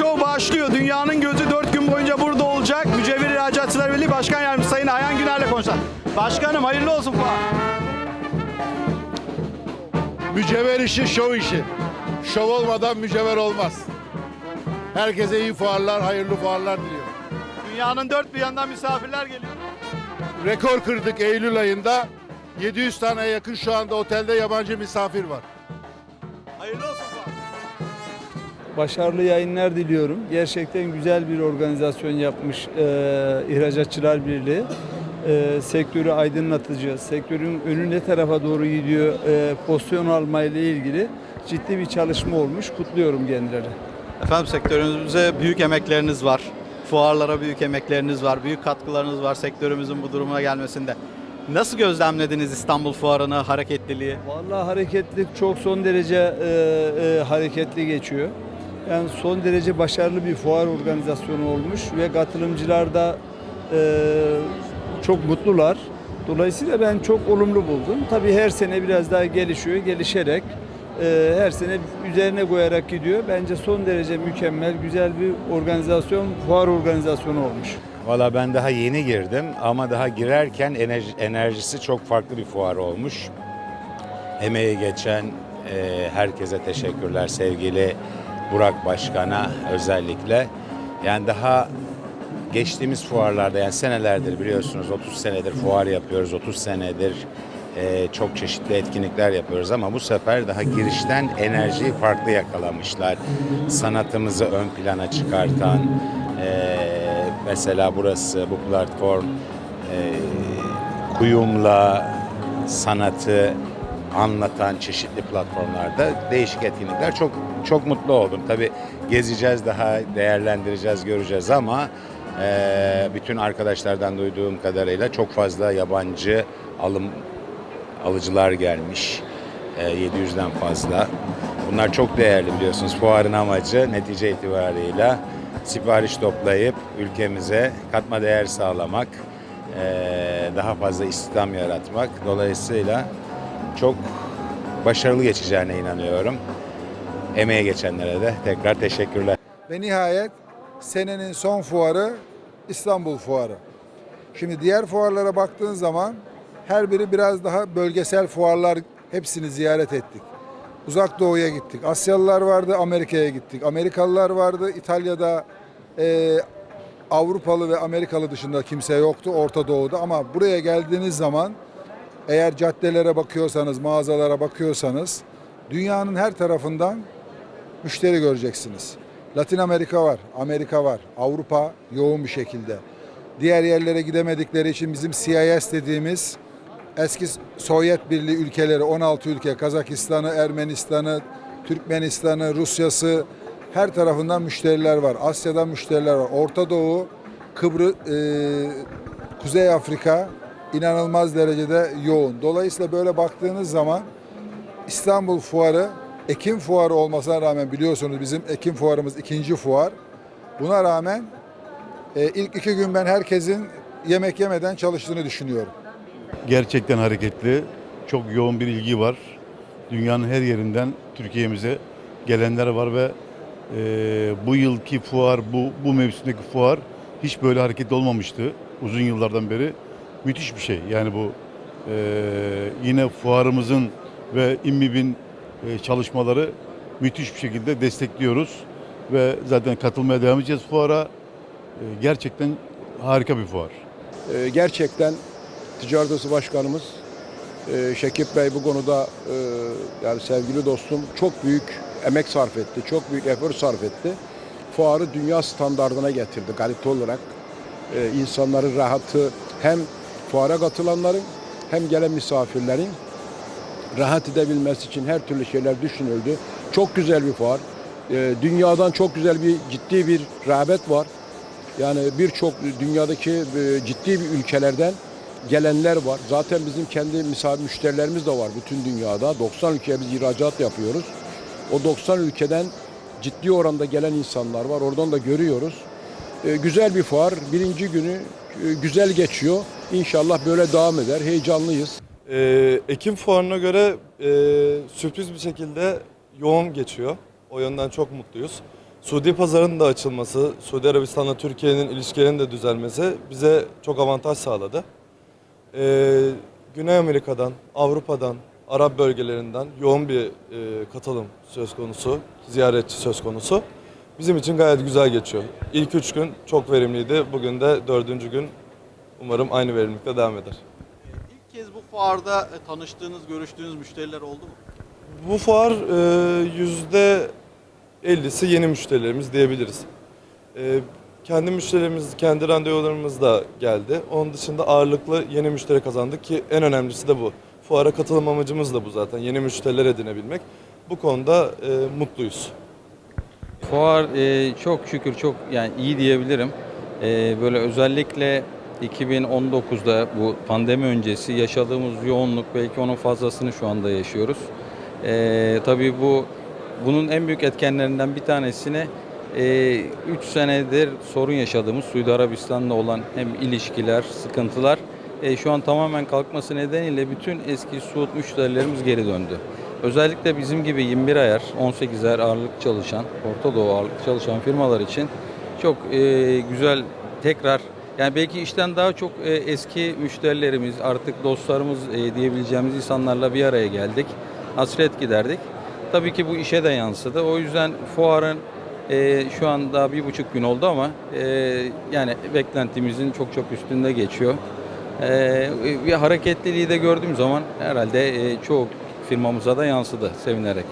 Show başlıyor. Dünyanın gözü 4 gün boyunca burada olacak. Mücevher İhracatçılar Birliği Başkan Yardımcısı Sayın Ayhan Güner'le konuşacağız. Başkanım hayırlı olsun fuar. Mücevher işi şov işi. Şov olmadan mücevher olmaz. Herkese iyi fuarlar, hayırlı fuarlar diliyorum. Dünyanın dört bir yanından misafirler geliyor. Rekor kırdık Eylül ayında. 700 taneye yakın şu anda otelde yabancı misafir var. Başarılı yayınlar diliyorum. Gerçekten güzel bir organizasyon yapmış e, İhracatçılar Birliği. E, sektörü aydınlatıcı, sektörün önü ne tarafa doğru gidiyor e, pozisyon almayla ilgili ciddi bir çalışma olmuş. Kutluyorum kendileri. Efendim sektörümüze büyük emekleriniz var. Fuarlara büyük emekleriniz var. Büyük katkılarınız var sektörümüzün bu duruma gelmesinde. Nasıl gözlemlediniz İstanbul Fuarı'nı, hareketliliği? Vallahi hareketlilik çok son derece e, e, hareketli geçiyor. Yani son derece başarılı bir fuar organizasyonu olmuş ve katılımcılar da e, çok mutlular. Dolayısıyla ben çok olumlu buldum. Tabii her sene biraz daha gelişiyor, gelişerek e, her sene üzerine koyarak gidiyor. Bence son derece mükemmel, güzel bir organizasyon, fuar organizasyonu olmuş. Valla ben daha yeni girdim ama daha girerken enerji, enerjisi çok farklı bir fuar olmuş. Emeği geçen e, herkese teşekkürler sevgili Burak Başkan'a özellikle. Yani daha geçtiğimiz fuarlarda yani senelerdir biliyorsunuz 30 senedir fuar yapıyoruz 30 senedir e, çok çeşitli etkinlikler yapıyoruz ama bu sefer daha girişten enerjiyi farklı yakalamışlar. Sanatımızı ön plana çıkartan e, mesela burası bu platform e, kuyumla sanatı anlatan çeşitli platformlarda değişik etkinlikler çok çok mutlu oldum. Tabi gezeceğiz daha değerlendireceğiz göreceğiz ama e, bütün arkadaşlardan duyduğum kadarıyla çok fazla yabancı alım alıcılar gelmiş. E, 700'den fazla. Bunlar çok değerli biliyorsunuz. Fuarın amacı netice itibarıyla sipariş toplayıp ülkemize katma değer sağlamak, e, daha fazla istihdam yaratmak. Dolayısıyla çok başarılı geçeceğine inanıyorum. Emeğe geçenlere de tekrar teşekkürler. Ve nihayet senenin son fuarı İstanbul Fuarı. Şimdi diğer fuarlara baktığın zaman her biri biraz daha bölgesel fuarlar hepsini ziyaret ettik. Uzak Doğu'ya gittik. Asyalılar vardı, Amerika'ya gittik. Amerikalılar vardı, İtalya'da e, Avrupalı ve Amerikalı dışında kimse yoktu Orta Doğu'da. Ama buraya geldiğiniz zaman eğer caddelere bakıyorsanız, mağazalara bakıyorsanız dünyanın her tarafından müşteri göreceksiniz. Latin Amerika var, Amerika var, Avrupa yoğun bir şekilde. Diğer yerlere gidemedikleri için bizim CIS dediğimiz eski Sovyet Birliği ülkeleri 16 ülke, Kazakistan'ı, Ermenistan'ı, Türkmenistan'ı, Rusya'sı her tarafından müşteriler var. Asya'dan müşteriler var. Orta Doğu, Kıbrıs, Kuzey Afrika inanılmaz derecede yoğun. Dolayısıyla böyle baktığınız zaman İstanbul Fuarı Ekim Fuarı olmasına rağmen biliyorsunuz bizim Ekim Fuarımız ikinci fuar. Buna rağmen e, ilk iki gün ben herkesin yemek yemeden çalıştığını düşünüyorum. Gerçekten hareketli, çok yoğun bir ilgi var. Dünyanın her yerinden Türkiye'mize gelenler var ve e, bu yılki fuar, bu, bu mevsimdeki fuar hiç böyle hareketli olmamıştı uzun yıllardan beri. Müthiş bir şey. Yani bu e, yine fuarımızın ve İMİB'in e, çalışmaları müthiş bir şekilde destekliyoruz. Ve zaten katılmaya devam edeceğiz fuara. E, gerçekten harika bir fuar. Ee, gerçekten Ticaret Odası Başkanımız e, Şekip Bey bu konuda e, yani sevgili dostum çok büyük emek sarf etti, çok büyük efor sarf etti. Fuarı dünya standardına getirdi kalite olarak. E, insanların rahatı hem fuara katılanların hem gelen misafirlerin rahat edebilmesi için her türlü şeyler düşünüldü. Çok güzel bir fuar. E, dünyadan çok güzel bir ciddi bir rağbet var. Yani birçok dünyadaki e, ciddi bir ülkelerden gelenler var. Zaten bizim kendi misafir müşterilerimiz de var bütün dünyada. 90 ülkeye biz ihracat yapıyoruz. O 90 ülkeden ciddi oranda gelen insanlar var. Oradan da görüyoruz. E, güzel bir fuar. Birinci günü e, güzel geçiyor. İnşallah böyle devam eder. Heyecanlıyız. Ee, Ekim fuarına göre e, sürpriz bir şekilde yoğun geçiyor. O yönden çok mutluyuz. Suudi pazarının da açılması, Suudi Arabistan'la Türkiye'nin ilişkilerinin de düzelmesi bize çok avantaj sağladı. Ee, Güney Amerika'dan, Avrupa'dan, Arap bölgelerinden yoğun bir e, katılım söz konusu, ziyaretçi söz konusu. Bizim için gayet güzel geçiyor. İlk üç gün çok verimliydi. Bugün de dördüncü gün umarım aynı verimlilikte devam eder. İlk kez bu fuarda e, tanıştığınız, görüştüğünüz müşteriler oldu mu? Bu fuar e, yüzde 50'si yeni müşterilerimiz diyebiliriz. E, kendi müşterilerimiz, kendi randevularımız da geldi. Onun dışında ağırlıklı yeni müşteri kazandık ki en önemlisi de bu. Fuara katılım amacımız da bu zaten. Yeni müşteriler edinebilmek. Bu konuda e, mutluyuz. Fuar e, çok şükür çok yani iyi diyebilirim. E, böyle özellikle 2019'da bu pandemi öncesi yaşadığımız yoğunluk belki onun fazlasını şu anda yaşıyoruz. E, tabii bu bunun en büyük etkenlerinden bir tanesini 3 senedir sorun yaşadığımız Suudi Arabistan'la olan hem ilişkiler, sıkıntılar e, şu an tamamen kalkması nedeniyle bütün eski Suud müşterilerimiz geri döndü. Özellikle bizim gibi 21 ayar, 18'er ağırlık çalışan, Orta Doğu ağırlık çalışan firmalar için çok e, güzel tekrar yani belki işten daha çok e, eski müşterilerimiz, artık dostlarımız e, diyebileceğimiz insanlarla bir araya geldik. Hasret giderdik. Tabii ki bu işe de yansıdı. O yüzden fuarın e, şu an daha bir buçuk gün oldu ama e, yani beklentimizin çok çok üstünde geçiyor. E, bir hareketliliği de gördüğüm zaman herhalde e, çoğu firmamıza da yansıdı sevinerek.